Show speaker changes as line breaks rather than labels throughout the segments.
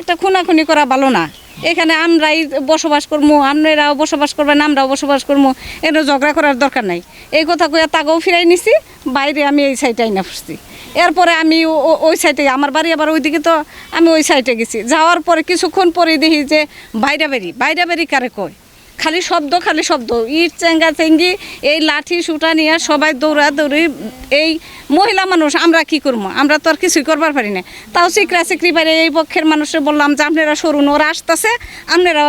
একটা খুনাখুনি করা ভালো না। এখানে আমরাই বসবাস করব আপনারাও বসবাস করবেন, আমরাও বসবাস করব এটা ঝগড়া করার দরকার নাই। এই কথা কয়ে তাকেও ফিরাই নিছি, বাইরে আমি এই সাইডে আইনা ফুসছি এরপরে আমি ওই সাইডে আমার বাড়ি আবার ওইদিকে তো আমি ওই সাইডে গেছি। যাওয়ার পরে কিছুক্ষণ পরে দেখি যে বাইরা বেরি বাইরা বেরি কারে কয়? খালি শব্দ খালি শব্দ। ইট চেঙ্গা চেঙ্গি এই লাঠি সুটা নিয়ে সবাই দৌড়া দৌড়ি এই মহিলা মানুষ, আমরা কি করব? আমরা তো আর কিছুই করবার পারি না। তাও চিকরা চিকরি পারে এই পক্ষের মানুষের বললাম যে, আপনারা সরুন, ওরা আসতেছে, আপনারা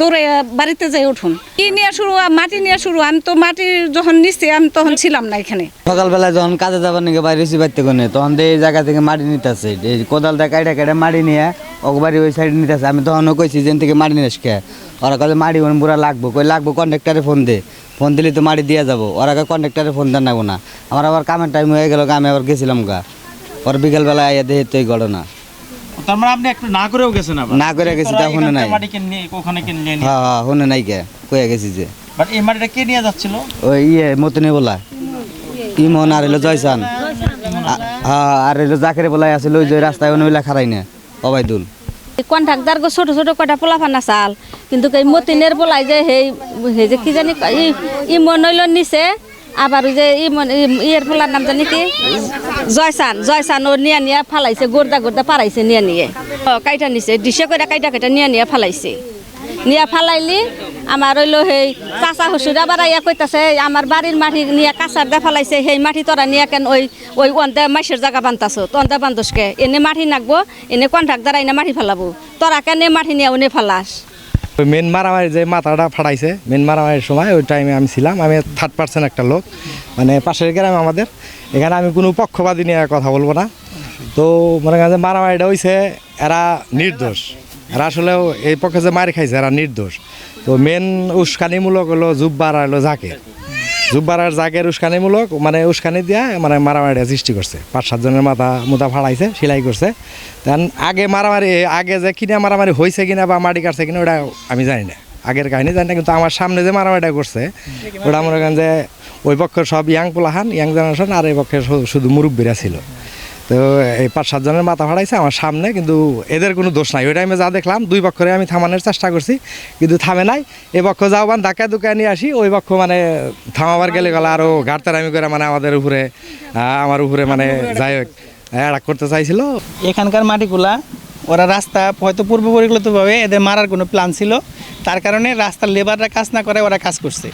দৌড়ে বাড়িতে যাই উঠুন। কি নিয়ে শুরু মাটি নিয়ে শুরু? আমি তো মাটি যখন নিচ্ছি আমি তখন ছিলাম না এখানে।
সকালবেলায় যখন কাজে যাবার নাকি বাইরে বাড়িতে কোনে তখন এই জায়গা থেকে মাটি নিতেছে। এই কোদাল দিয়ে কাইটা কাইটা মাটি নিয়ে, ওক বাড়ি ওই সাইডে নিতেছে। আমি তখনও কইছি, যেন থেকে মাটি কে ওরা কাছে মাটি ওন বুড়া লাগবো। কই লাগবো কন্ডাক্টারে ফোন দে। ফোন দিলে তো মাটি দিয়ে যাব। ওরা কে কন্ডাক্টারে ফোন দেন না আমার আবার কামের টাইম হয়ে গেল আমি আবার গেছিলাম গা। ওর বিকেলবেলা আইয়া দেখি তো এই ঘটনা।
মানে আপনি একটু না করেও গেছেন আবার?
না করে গেছি, তা শুনে নাই।
মাটি কিনে ওখানে কিনে
হ্যাঁ হ্যাঁ শুনে নাই কে কইয়া গেছি যে।
বাট এই মাটিটা কে নিয়ে যাচ্ছিল?
ওই ইয়ে মতনে বলা। ইমন আর এলো জয়সান। হ্যাঁ আর এলো জাকেরে বলাই আসলে ওই যে রাস্তায় খারাই না অবাইদুল।
কন্ট্রাক্টার গো ছোট ছোট কটা পোলা ফানা চাল কিন্তু এই মতিনের বলাই যে সেই সেই যে কি জানি ই মনৈল নিছে, আবার যে ই- ইয়ের পোলার নাম জানি কি? জয়সান জয়সান ও নিয়ে নিয়ে ফালাইছে, গোর্দা গোর্দা পারাইছে নিয়ে নিয়ে। কাইটা নিছে, ডিসে করে কাইটা কাইটা নিয়ে নিয়ে ফালাইছে। নিয়ে ফালাইলি আমার হইল সেই চাচা হুসুর আবার ইয়া কইতাছে আমার বাড়ির মাটি নিয়ে কাঁচার দা ফালাইছে, সেই মাটি তোরা নিয়ে কেন ওই ওই অন্তে মাইসের জায়গা বান্তাছ? তো অন্তে বান্ধসকে, এনে মাটি নাকবো, এনে কন্ট্রাক্ট দ্বারা এনে মাটি ফেলাবো। তোরা কেন মাটি নিয়ে উনি ফালাস?
মেন মারামারি যে মাথাটা ফাটাইছে মেন মারামারির সময় ওই টাইমে আমি ছিলাম, আমি থার্ড পার্সেন্ট একটা লোক মানে পাশের গ্রামে আমাদের। এখানে আমি কোনো পক্ষপাতী নিয়ে কথা বলব না। তো মনে করেন মারামারিটা হইছে, এরা নির্দোষ। এরা আসলে এই পক্ষে যে মারি খাইছে, এরা নির্দোষ। তো মেন উস্কানিমূলক হলো জুব্বার হলো জাকের। জুব্বার আর জাকের উস্কানিমূলক মানে উস্কানি দিয়া মানে মারামারিটা সৃষ্টি করছে। পাঁচ সাতজনের মাথা মুথা ফাড়াইছে, সেলাই করছে। দেন আগে মারামারি, আগে যে কিনা মারামারি হয়েছে কিনা বা মাটি কাটছে কিনা, ওটা আমি জানি না। আগের কাহিনী জানি না, কিন্তু আমার সামনে যে মারামারিটা করছে, ওটা মনে করেন যে ওই পক্ষের সব ইয়াং পোলাহান ইয়াং জেনারেশন আর এই পক্ষে শুধু মুরব্বীরা ছিল। তো এই পাঁচ সাতজনের মাথা ফাড়াইছে আমার সামনে, কিন্তু এদের কোনো দোষ নাই। ওই টাইমে যা দেখলাম, দুই পক্ষরে আমি থামানোর চেষ্টা করছি, কিন্তু থামে নাই। এ পক্ষ যাওয়ান ধাক্কা দুকা নিয়ে আসি, ওই পক্ষ মানে থামাবার গেলে গেলে আরও ঘাটতারামি করে মানে আমাদের উপরে আমার উপরে মানে যাই হোক, অ্যাটাক করতে চাইছিল।
এখানকার মাটিগুলা, ওরা রাস্তা হয়তো পূর্ব পরিকল্পিতভাবে এদের মারার কোনো প্ল্যান ছিল। তার কারণে রাস্তার লেবাররা কাজ না করে ওরা কাজ করছে।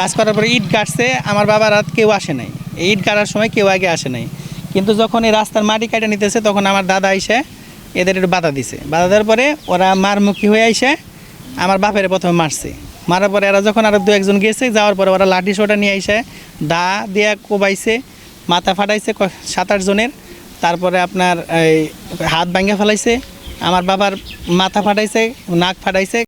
কাজ করার পরে ইট গাড়ছে আমার বাবার হাত কেউ আসে নাই। ইট গাড়ার সময় কেউ আগে আসে নাই। কিন্তু যখন এই রাস্তার মাটি কাটে নিতেছে, তখন আমার দাদা আইসে এদের একটু বাধা দিছে। বাধা দেওয়ার পরে ওরা মারমুখী হয়ে আইসে, আমার বাপের প্রথমে মারছে। মারার পরে এরা যখন আরও দু একজন গেছে, যাওয়ার পরে ওরা লাঠি সোটা নিয়ে আইসে, দা দিয়ে কোবাইছে, মাথা ফাটাইছে সাত আট জনের। তারপরে আপনার এই হাত ভাঙ্গা ফেলাইছে, আমার বাবার মাথা ফাটাইছে, নাক ফাটাইছে।